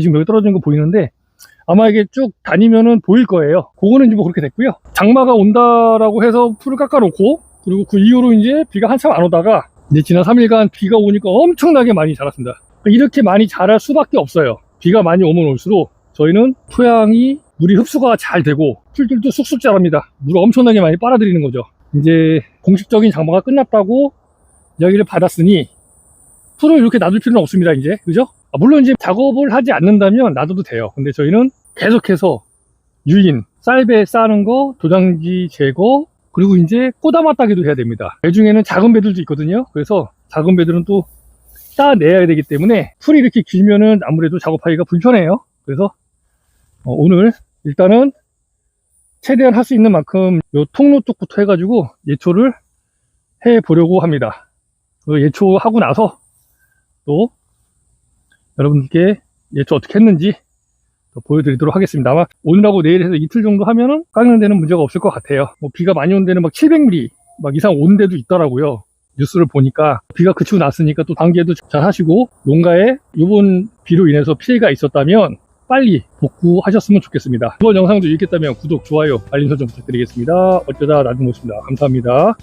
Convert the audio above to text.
지금 여기 떨어진 거 보이는데 아마 이게 쭉 다니면은 보일 거예요. 그거는 이제 뭐 그렇게 됐고요. 장마가 온다라고 해서 풀을 깎아놓고 그리고 그 이후로 이제 비가 한참 안 오다가 이제 지난 3일간 비가 오니까 엄청나게 많이 자랐습니다. 이렇게 많이 자랄 수밖에 없어요. 비가 많이 오면 올수록 저희는 토양이 물이 흡수가 잘 되고 풀들도 쑥쑥 자랍니다. 물을 엄청나게 많이 빨아들이는 거죠. 이제 공식적인 장마가 끝났다고 이야기를 받았으니 풀을 이렇게 놔둘 필요는 없습니다. 이제 그죠? 아, 물론 이제 작업을 하지 않는다면 놔둬도 돼요. 근데 저희는 계속해서 유인, 쌀배 싸는 거, 도장지 제거, 그리고 이제 꼬다마 따기도 해야 됩니다. 배 중에는 작은 배들도 있거든요. 그래서 작은 배들은 또 따내야 되기 때문에 풀이 이렇게 길면은 아무래도 작업하기가 불편해요. 그래서 어, 오늘 일단은 최대한 할 수 있는 만큼 요 통로 쪽부터 해가지고 예초를 해 보려고 합니다. 그 예초하고 나서 또 여러분께 예초 어떻게 했는지 또 보여드리도록 하겠습니다. 아마 오늘하고 내일 해서 이틀 정도 하면은 깎는 데는 문제가 없을 것 같아요. 뭐 비가 많이 온 데는 막 700mm 막 이상 온 데도 있더라고요. 뉴스를 보니까 비가 그치고 났으니까 또 단계도 잘 하시고 농가에 이번 비로 인해서 피해가 있었다면 빨리 복구하셨으면 좋겠습니다. 이번 영상도 유익했다면 구독, 좋아요, 알림 설정 부탁드리겠습니다. 어쩌다 나중모습니다 감사합니다.